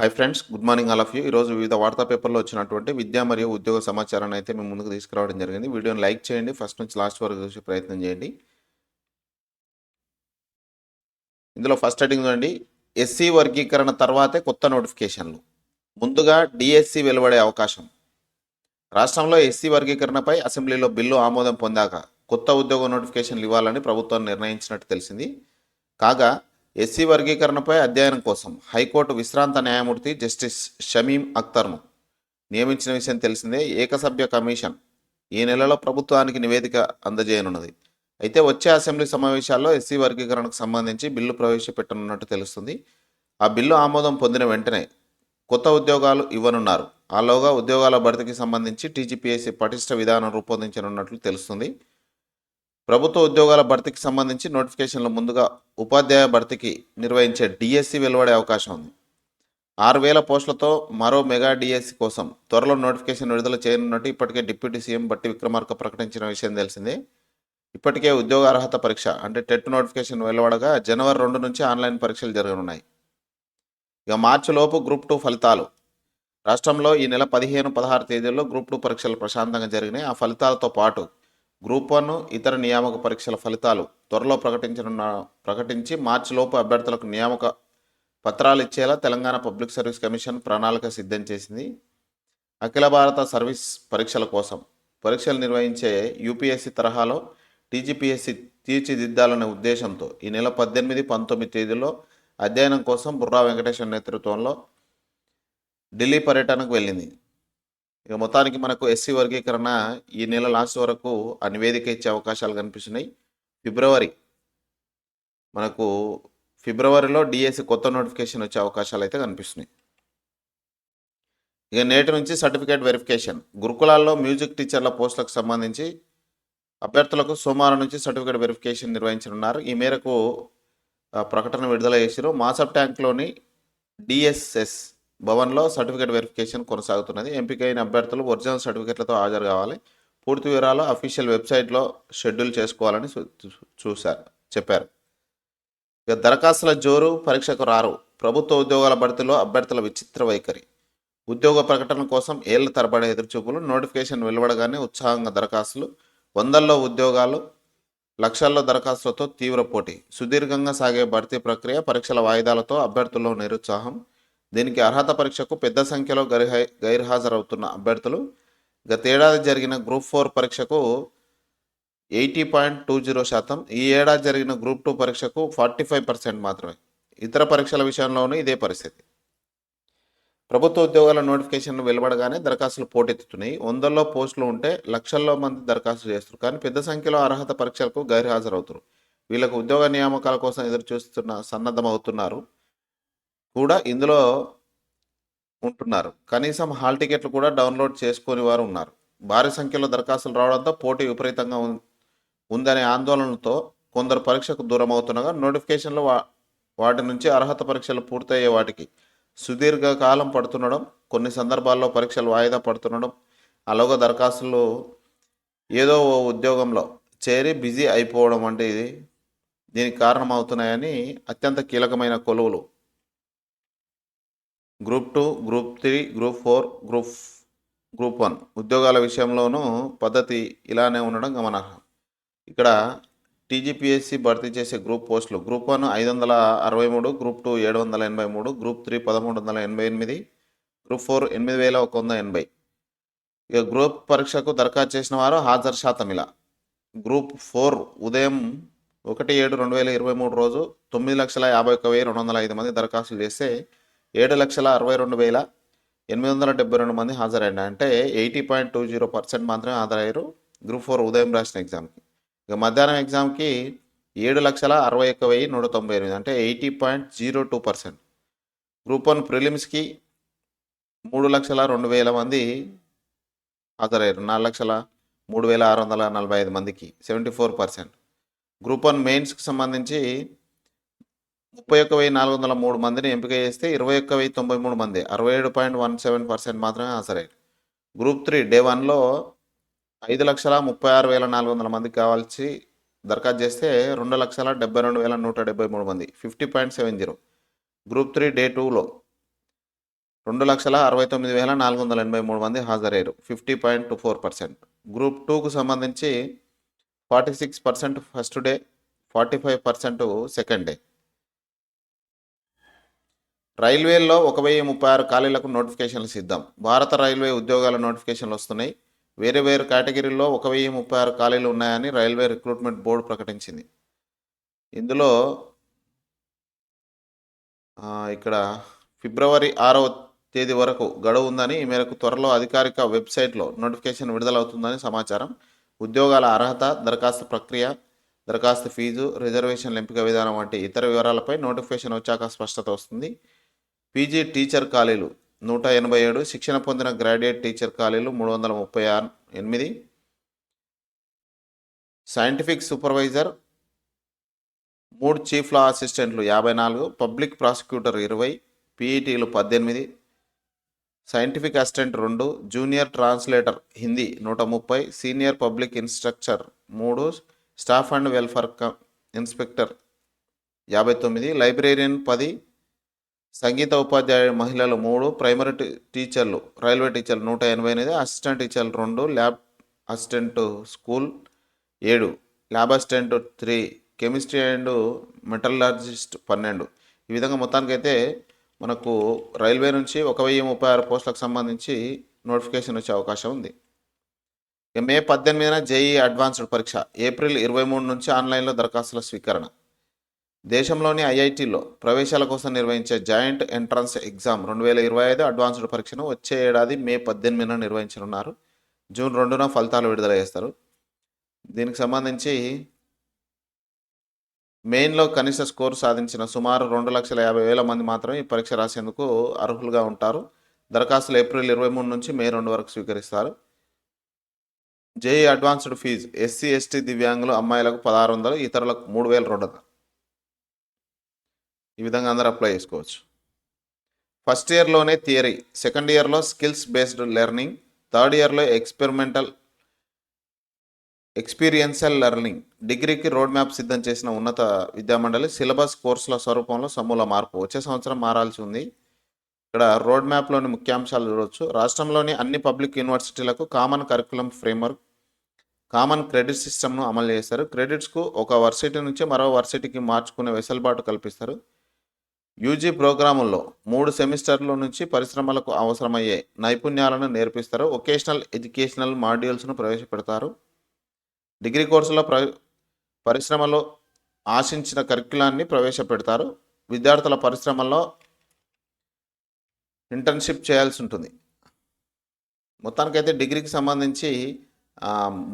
Hi friends good morning all of you ఈరోజు వివిధ వార్తా పేపర్లో వచ్చినటువంటి విద్యా మరియు ఉద్యోగ సమాచారాన్ని అయితే మేము ముందుకు తీసుకురావడం జరిగింది. వీడియోని లైక్ చేయండి ఫస్ట్ నుంచి లాస్ట్ వరకు చూసే ప్రయత్నం చేయండి. ఇందులో ఫస్ట్ హెడ్డింగ్ చూడండి. ఎస్సీ వర్గీకరణ తర్వాతే కొత్త నోటిఫికేషన్లు. ముందుగా డిఎస్సి వెలువడే అవకాశం. రాష్ట్రంలో ఎస్సీ వర్గీకరణపై అసెంబ్లీలో బిల్లు ఆమోదం పొందాక కొత్త ఉద్యోగ నోటిఫికేషన్లు ఇవ్వాలని ప్రభుత్వం నిర్ణయించినట్టు తెలిసింది. కాగా ఎస్సీ వర్గీకరణపై అధ్యయనం కోసం హైకోర్టు విశ్రాంత న్యాయమూర్తి జస్టిస్ షమీం అఖ్తర్ను నియమించిన విషయం తెలిసిందే. ఏకసభ్య కమిషన్ ఈ నెలలో ప్రభుత్వానికి నివేదిక అందజేయనున్నది. అయితే వచ్చే అసెంబ్లీ సమావేశాల్లో ఎస్సీ వర్గీకరణకు సంబంధించి బిల్లు ప్రవేశపెట్టనున్నట్టు తెలుస్తుంది. ఆ బిల్లు ఆమోదం పొందిన వెంటనే కొత్త ఉద్యోగాలు ఇవ్వనున్నారు. ఆలోగా ఉద్యోగాల భర్తీకి సంబంధించి టీజీపీఎస్సీ పటిష్ట విధానం రూపొందించనున్నట్లు తెలుస్తుంది. ప్రభుత్వ ఉద్యోగాల భర్తీకి సంబంధించి నోటిఫికేషన్లు ముందుగా ఉపాధ్యాయ భర్తీకి నిర్వహించే డిఎస్సి వెలువడే అవకాశం ఉంది. ఆరు వేల పోస్టులతో మరో మెగా డిఎస్సి కోసం త్వరలో నోటిఫికేషన్ విడుదల చేయనున్నట్టు ఇప్పటికే డిప్యూటీ సీఎం బట్టి విక్రమార్క ప్రకటించిన విషయం తెలిసిందే. ఇప్పటికే ఉద్యోగ అర్హత పరీక్ష అంటే టెట్ నోటిఫికేషన్ వెలువడగా జనవరి రెండు నుంచి ఆన్లైన్ పరీక్షలు జరగనున్నాయి. ఇక మార్చి లోపు గ్రూప్ టూ ఫలితాలు. రాష్ట్రంలో ఈ నెల పదిహేను పదహారు తేదీల్లో గ్రూప్ టూ పరీక్షలు ప్రశాంతంగా జరిగినాయి. ఆ ఫలితాలతో పాటు గ్రూప్ వన్ ఇతర నియామక పరీక్షల ఫలితాలు త్వరలో ప్రకటించనున్న ప్రకటించి మార్చి లోపు అభ్యర్థులకు నియామక పత్రాలు ఇచ్చేలా తెలంగాణ పబ్లిక్ సర్వీస్ కమిషన్ ప్రణాళిక సిద్ధం చేసింది. అఖిల భారత సర్వీస్ పరీక్షల కోసం పరీక్షలు నిర్వహించే యూపీఎస్సీ తరహాలో టీజీపీఎస్సీ తీర్చిదిద్దాలనే ఉద్దేశంతో ఈ నెల పద్దెనిమిది పంతొమ్మిది తేదీలో అధ్యయనం కోసం బుర్రా వెంకటేశ్వర నేతృత్వంలో ఢిల్లీ పర్యటనకు వెళ్ళింది. ఇక మొత్తానికి మనకు ఎస్సీ వర్గీకరణ ఈ నెల లాస్ట్ వరకు ఆ నివేదిక ఇచ్చే అవకాశాలు కనిపిస్తున్నాయి. ఫిబ్రవరి మనకు ఫిబ్రవరిలో డిఎస్సి కొత్త నోటిఫికేషన్ వచ్చే అవకాశాలు అయితే కనిపిస్తున్నాయి. ఇక నేటి నుంచి సర్టిఫికేట్ వెరిఫికేషన్. గురుకులాల్లో మ్యూజిక్ టీచర్ల పోస్టులకు సంబంధించి అభ్యర్థులకు సోమవారం నుంచి సర్టిఫికేట్ వెరిఫికేషన్ నిర్వహించనున్నారు. ఈ మేరకు ప్రకటన విడుదల చేసిరు. మాసప్ ట్యాంక్లోని డిఎస్ఎస్ భవన్లో సర్టిఫికేట్ వెరిఫికేషన్ కొనసాగుతున్నది. ఎంపికైన అభ్యర్థులు ఒరిజినల్ సర్టిఫికేట్లతో హాజరు కావాలి. పూర్తి వివరాలు అఫీషియల్ వెబ్సైట్లో షెడ్యూల్ చేసుకోవాలని చూ- చూ- చూశారు చెప్పారు. ఇక దరఖాస్తుల జోరు పరీక్షకు రారు. ప్రభుత్వ ఉద్యోగాల భర్తీలో అభ్యర్థుల విచిత్ర వైఖరి. ఉద్యోగ ప్రకటన కోసం ఏళ్ళ తరబడి ఎదురుచూపులు నోటిఫికేషన్ వెలువడగానే ఉత్సాహంగా దరఖాస్తులు వందల్లో ఉద్యోగాలు లక్షల్లో దరఖాస్తులతో తీవ్ర పోటీ. సుదీర్ఘంగా సాగే భర్తీ ప్రక్రియ పరీక్షల వాయిదాలతో అభ్యర్థుల్లో నిరుత్సాహం దీనికి అర్హత పరీక్షకు పెద్ద సంఖ్యలో గైర్హా గైర్హాజరవుతున్న అభ్యర్థులు గతేడాది జరిగిన గ్రూప్ ఫోర్ పరీక్షకు ఎయిటీ పాయింట్ టూ జీరో శాతం ఈ ఏడాది జరిగిన గ్రూప్ టూ పరీక్షకు ఫార్టీ ఫైవ్ పర్సెంట్ మాత్రమే. ఇతర పరీక్షల విషయంలోనూ ఇదే పరిస్థితి. ప్రభుత్వ ఉద్యోగాల నోటిఫికేషన్లు వెలువడగానే దరఖాస్తులు పోటెత్తుతున్నాయి. వందల్లో పోస్టులు ఉంటే లక్షల్లో మంది దరఖాస్తు చేస్తారు కానీ పెద్ద సంఖ్యలో అర్హత పరీక్షలకు గైర్హాజరవుతారు వీళ్ళకు ఉద్యోగ నియామకాల కోసం ఎదురు చూస్తున్న సన్నద్ధమవుతున్నారు. కూడా ఇందులో ఉంటున్నారు. కనీసం హాల్ టికెట్లు కూడా డౌన్లోడ్ చేసుకుని వారు ఉన్నారు. భారీ సంఖ్యలో దరఖాస్తులు రావడంతో పోటీ విపరీతంగా ఉం- ఉందనే ఆందోళనతో కొందరు పరీక్షకు దూరం అవుతుండగా నోటిఫికేషన్లు వా వాటి నుంచి అర్హత పరీక్షలు పూర్తయ్యే వాటికి సుదీర్ఘ కాలం పడుతుండడం కొన్ని సందర్భాల్లో పరీక్షలు వాయిదా పడుతుండడం అలాగే దరఖాస్తులు ఏదో ఓ ఉద్యోగంలో చేరి బిజీ అయిపోవడం వంటిది దీనికి కారణమవుతున్నాయని అత్యంత కీలకమైన కొలువులు group two group three group four group group one. ఉద్యోగాల విషయంలోనూ పద్ధతి ఇలానే ఉండడం గమనార్హం. ఇక్కడ టీజీపీఎస్సీ భర్తీ చేసే గ్రూప్ పోస్టులు. గ్రూప్ వన్ ఐదు వందల అరవై మూడు గ్రూప్ టూ ఏడు వందల ఎనభై మూడు గ్రూప్ త్రీ పదమూడు వందల ఎనభై ఎనిమిది గ్రూప్ ఫోర్ ఎనిమిది వేల ఒక వంద ఎనభై. ఇక గ్రూప్ పరీక్షకు దరఖాస్తు చేసిన వారు హాజరు శాతం ఇలా. గ్రూప్ ఫోర్ ఉదయం ఒకటి ఏడు రెండు వేల ఇరవై మూడు రోజు తొమ్మిది లక్షల యాభై ఒక్క వెయ్యి రెండు వందల ఐదు మంది దరఖాస్తులు చేస్తే ఏడు లక్షల అరవై రెండు వేల ఎనిమిది వందల డెబ్బై రెండు మంది హాజరైన అంటే eighty point two zero percent మాత్రమే హాజరయ్యారు గ్రూప్ ఫోర్ ఉదయం రాసిన ఎగ్జామ్కి. ఇక మధ్యాహ్నం ఎగ్జామ్కి ఏడు లక్షల అరవై ఒక్క వెయ్యి నూట తొంభై ఎనిమిది అంటే eighty point zero two percent. Group one ప్రిలిమ్స్కి మూడు లక్షల రెండు వేల మంది హాజరయ్యారు నాలుగు లక్షల మూడు వేల ఆరు వందల నలభై ఐదు మందికి seventy four percent. Group one మెయిన్స్కి సంబంధించి ముప్పై ఒక్క వెయ్యి నాలుగు వందల మూడు మందిని ఎంపిక చేస్తే ఇరవై ఒక్క వెయ్యి తొంభై మూడు మంది అరవై ఏడు పాయింట్ వన్ సెవెన్ పర్సెంట్ మాత్రమే హాజరయ్యారు. గ్రూప్ త్రీ డే వన్లో ఐదు లక్షల ముప్పై ఆరు వేల నాలుగు వందల మందికి కావాల్సి దరఖాస్తు చేస్తే రెండు లక్షల డెబ్బై రెండు వేల నూట డెబ్బై మూడు మంది fifty point seven zero. Group three day టూలో రెండు లక్షల అరవై తొమ్మిది వేల నాలుగు వందల ఎనభై మూడు మంది హాజరయ్యారు fifty point two four percent. Group టూకు సంబంధించి forty six percent first day forty five percent second day. రైల్వేల్లో ఒక వెయ్యి ముప్పై ఆరు ఖాళీలకు నోటిఫికేషన్లు సిద్ధం. భారత రైల్వే ఉద్యోగాల నోటిఫికేషన్లు వస్తున్నాయి. వేరే వేరు కేటగిరీల్లో ఒక వెయ్యి ముప్పై ఆరు ఖాళీలు ఉన్నాయని రైల్వే రిక్రూట్మెంట్ బోర్డు ప్రకటించింది. ఇందులో ఇక్కడ ఫిబ్రవరి ఆరవ తేదీ వరకు గడువు ఉందని ఈ మేరకు త్వరలో అధికారిక వెబ్సైట్లో నోటిఫికేషన్ విడుదలవుతుందని సమాచారం. ఉద్యోగాల అర్హత దరఖాస్తు ప్రక్రియ దరఖాస్తు ఫీజు రిజర్వేషన్ల ఎంపిక విధానం వంటి ఇతర వివరాలపై నోటిఫికేషన్ వచ్చాక స్పష్టత వస్తుంది. పీజీ టీచర్ ఖాళీలు నూట ఎనభై ఏడు శిక్షణ పొందిన గ్రాడ్యుయేట్ టీచర్ ఖాళీలు మూడు వందల ముప్పై ఆరు ఎనిమిది. సైంటిఫిక్ సూపర్వైజర్ మూడు చీఫ్ లా అసిస్టెంట్లు యాభై నాలుగు పబ్లిక్ ప్రాసిక్యూటర్ ఇరవై పీఈటీలు పద్దెనిమిది. సైంటిఫిక్ అసిస్టెంట్ రెండు జూనియర్ ట్రాన్స్లేటర్ హిందీ నూట ముప్పై సీనియర్ పబ్లిక్ ఇన్స్ట్రక్చర్ మూడు స్టాఫ్ అండ్ వెల్ఫేర్ ఇన్స్పెక్టర్ యాభై తొమ్మిది లైబ్రేరియన్ పది సంగీత ఉపాధ్యాయుడు మహిళలు మూడు ప్రైమరీ టీచర్లు రైల్వే టీచర్లు నూట ఎనభై ఎనిమిది అసిస్టెంట్ టీచర్లు రెండు ల్యాబ్ అసిస్టెంట్ స్కూల్ ఏడు lab assistant three chemistry and metallurgist పన్నెండు. ఈ విధంగా మొత్తానికైతే మనకు రైల్వే నుంచి ఒక వెయ్యి ముప్పై ఆరు పోస్టులకు సంబంధించి నోటిఫికేషన్ వచ్చే అవకాశం ఉంది. మే పద్దెనిమిదిన జేఈ అడ్వాన్స్డ్ పరీక్ష ఏప్రిల్ ఇరవై మూడు నుంచి ఆన్లైన్లో దరఖాస్తుల స్వీకరణ. దేశంలోని ఐఐటీలో ప్రవేశాల కోసం నిర్వహించే జాయింట్ ఎంట్రన్స్ ఎగ్జామ్ రెండు వేల ఇరవై ఐదు అడ్వాన్స్డ్ పరీక్షను వచ్చే ఏడాది మే పద్దెనిమిదిన నిర్వహించనున్నారు. జూన్ రెండున ఫలితాలు విడుదల చేస్తారు. దీనికి సంబంధించి మెయిన్లో కనీస స్కోర్ సాధించిన సుమారు రెండు లక్షల యాభై వేల మంది మాత్రమే ఈ పరీక్ష రాసేందుకు అర్హులుగా ఉంటారు. దరఖాస్తులు ఏప్రిల్ ఇరవై మూడు నుంచి మే రెండు వరకు స్వీకరిస్తారు. JE advanced fee SC ST దివ్యాంగులు అమ్మాయిలకు పదహారు వందలు ఇతరులకు మూడు వేల రెండు వందలు. ఈ విధంగా అందరూ అప్లై చేసుకోవచ్చు. ఫస్ట్ ఇయర్లోనే థియరీ సెకండ్ ఇయర్లో స్కిల్స్ బేస్డ్ లెర్నింగ్ థర్డ్ ఇయర్లో ఎక్స్పెరిమెంటల్ ఎక్స్పీరియన్షియల్ లెర్నింగ్ డిగ్రీకి రోడ్ మ్యాప్ సిద్ధం చేసిన ఉన్నత విద్యామండలి సిలబస్ కోర్సుల స్వరూపంలో సమూల మార్పు. వచ్చే సంవత్సరం మారాల్సి ఉంది. ఇక్కడ రోడ్ మ్యాప్లోని ముఖ్యాంశాలు చూడవచ్చు రాష్ట్రంలోని అన్ని పబ్లిక్ యూనివర్సిటీలకు common curriculum framework common credit సిస్టమ్ను అమలు చేస్తారు. క్రెడిట్స్కు ఒక వర్సిటీ నుంచి మరో వర్సిటీకి మార్చుకునే వెసులుబాటు కల్పిస్తారు. యూజీ ప్రోగ్రాముల్లో మూడు సెమిస్టర్ల నుంచి పరిశ్రమలకు అవసరమయ్యే నైపుణ్యాలను నేర్పిస్తారు. ఒకేషనల్ ఎడ్యుకేషనల్ మాడ్యూల్స్ను ప్రవేశపెడతారు. డిగ్రీ కోర్సులో ప్ర పరిశ్రమలో ఆశించిన కరికులాన్ని ప్రవేశపెడతారు. విద్యార్థుల పరిశ్రమల్లో ఇంటర్న్షిప్ చేయాల్సి ఉంటుంది. మొత్తానికైతే డిగ్రీకి సంబంధించి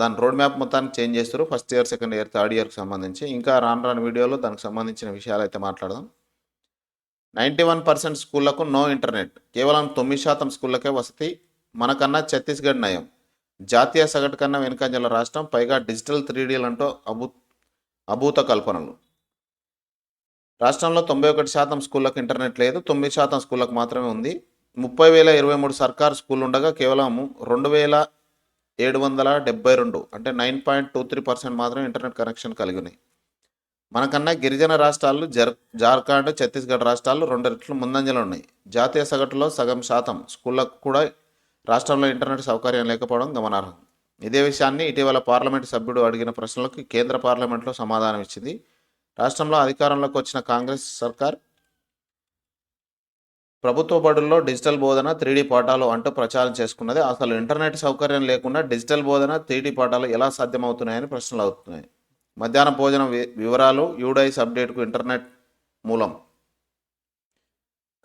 దాని రోడ్ మ్యాప్ మొత్తాన్ని చేంజ్ చేస్తారు. First year second year third ఇయర్కి సంబంధించి. ఇంకా రాను రాని వీడియోలో దానికి సంబంధించిన విషయాలు అయితే మాట్లాడదాం. నైంటీ వన్ పర్సెంట్ స్కూళ్ళకు నో ఇంటర్నెట్. కేవలం తొమ్మిది శాతం స్కూళ్ళకే వసతి. మనకన్నా ఛత్తీస్గఢ్ నయం. జాతీయ సగటు కన్నా వెనుకంజల రాష్ట్రం పైగా డిజిటల్ త్రీడీలంటూ అభూ అభూత కల్పనలు. రాష్ట్రంలో తొంభై ఒకటి శాతం స్కూళ్ళకు ఇంటర్నెట్ లేదు. తొమ్మిది శాతం స్కూళ్ళకు మాత్రమే ఉంది. ముప్పై వేల ఇరవై మూడు సర్కారు స్కూల్ ఉండగా కేవలం రెండు వేల ఏడు వందల డెబ్బై రెండు అంటే nine point two three percent మాత్రం ఇంటర్నెట్ కనెక్షన్ కలిగినాయి. మనకన్నా గిరిజన రాష్ట్రాలు జర్ జార్ఖండ్ ఛత్తీస్గఢ్ రాష్ట్రాలు రెండు రెట్లు ముందంజలు ఉన్నాయి. జాతీయ సగటులో సగం శాతం స్కూళ్ళకు కూడా రాష్ట్రంలో ఇంటర్నెట్ సౌకర్యం లేకపోవడం గమనార్హం. ఇదే విషయాన్ని ఇటీవల పార్లమెంటు సభ్యుడు అడిగిన ప్రశ్నలకు కేంద్ర పార్లమెంట్లో సమాధానం ఇచ్చింది. రాష్ట్రంలో అధికారంలోకి వచ్చిన కాంగ్రెస్ సర్కార్ ప్రభుత్వ బడుల్లో డిజిటల్ బోధన త్రీడీ పాఠాలు అంటూ ప్రచారం చేసుకున్నది. అసలు ఇంటర్నెట్ సౌకర్యం లేకుండా డిజిటల్ బోధన త్రీడీ పాఠాలు ఎలా సాధ్యమవుతున్నాయని ప్రశ్నలు అవుతున్నాయి. మధ్యాహ్న భోజనం వి- వివరాలు యూడైస్ అప్డేట్కు ఇంటర్నెట్ మూలం.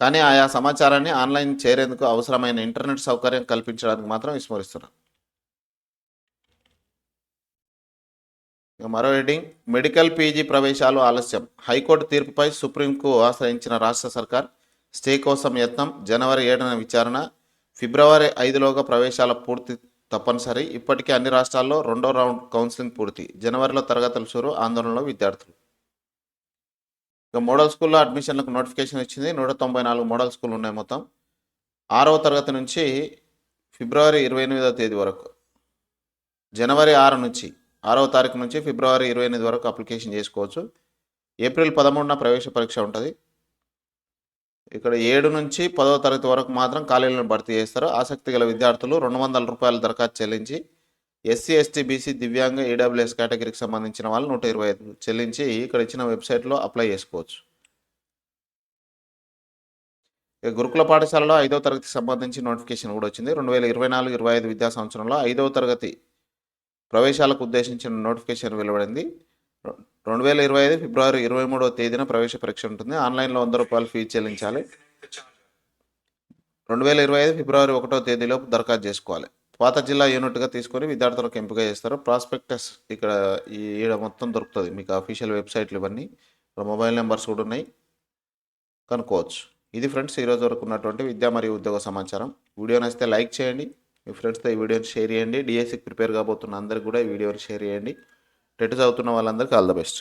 కానీ ఆయా సమాచారాన్ని ఆన్లైన్ చేరేందుకు అవసరమైన ఇంటర్నెట్ సౌకర్యం కల్పించడానికి మాత్రం విస్మరిస్తున్నారు మరో హెడ్డింగ్ మెడికల్ పీజీ ప్రవేశాలు ఆలస్యం. హైకోర్టు తీర్పుపై సుప్రీంకు ఆశ్రయించిన రాష్ట్ర సర్కార్ స్టే కోసం యత్నం జనవరి ఏడున విచారణ. ఫిబ్రవరి ఐదులోగా ప్రవేశాల పూర్తి తప్పనిసరి. ఇప్పటికే అన్ని రాష్ట్రాల్లో రెండో రౌండ్ కౌన్సిలింగ్ పూర్తి. జనవరిలో తరగతులు షురు ఆందోళనలో విద్యార్థులు. ఇక మోడల్ స్కూల్లో అడ్మిషన్లకు నోటిఫికేషన్ ఇచ్చింది. నూట తొంభై నాలుగు మోడల్ స్కూల్ ఉన్నాయి మొత్తం. ఆరవ తరగతి నుంచి ఫిబ్రవరి ఇరవై ఎనిమిదవ తేదీ వరకు. జనవరి ఆరు నుంచి ఆరవ తారీఖు నుంచి ఫిబ్రవరి ఇరవై ఎనిమిది వరకు అప్లికేషన్ చేసుకోవచ్చు. ఏప్రిల్ పదమూడున ప్రవేశ పరీక్ష ఉంటుంది. ఇక్కడ ఏడు నుంచి పదో తరగతి వరకు మాత్రం ఖాళీలను భర్తీ చేస్తారు. ఆసక్తి గల విద్యార్థులు రెండు వందల రూపాయల దరఖాస్తు చెల్లించి ఎస్సీ ఎస్టీ బీసీ దివ్యాంగ ఈడబ్ల్యూఎస్ కేటగిరీకి సంబంధించిన వాళ్ళు నూట ఇరవై ఐదు చెల్లించి ఇక్కడ ఇచ్చిన వెబ్సైట్లో అప్లై చేసుకోవచ్చు. గురుకుల పాఠశాలలో ఐదవ తరగతికి సంబంధించి నోటిఫికేషన్ కూడా వచ్చింది. రెండు వేల ఇరవై నాలుగు ఇరవై ఐదు విద్యా సంవత్సరంలో ఐదవ తరగతి ప్రవేశాలకు ఉద్దేశించిన నోటిఫికేషన్ వెలువడింది. రెండు వేల ఇరవై ఐదు ఫిబ్రవరి ఇరవై మూడవ తేదీన ప్రవేశ పరీక్ష ఉంటుంది. ఆన్లైన్లో వంద రూపాయలు ఫీజు చెల్లించాలి. రెండు వేల ఇరవై ఐదు ఫిబ్రవరి ఒకటో తేదీలోపు దరఖాస్తు చేసుకోవాలి. పాత జిల్లా యూనిట్గా తీసుకొని విద్యార్థులకు ఎంపిక చేస్తారు. ప్రాస్పెక్టస్ ఇక్కడ ఈడ మొత్తం దొరుకుతుంది. మీకు అఫీషియల్ వెబ్సైట్లు ఇవన్నీ మొబైల్ నెంబర్స్ కూడా ఉన్నాయి. కనుక్కోవచ్చు. ఇది ఫ్రెండ్స్ ఈరోజు వరకు ఉన్నటువంటి విద్యా మరియు ఉద్యోగ సమాచారం. వీడియో నచ్చితే లైక్ చేయండి. మీ ఫ్రెండ్స్తో ఈ వీడియోని షేర్ చేయండి. డిఎస్సికి ప్రిపేర్ కాబోతున్న అందరికి కూడా ఈ వీడియోని షేర్ చేయండి. టెట్ చదువుతున్న వాళ్ళందరికీ ఆల్ ద బెస్ట్.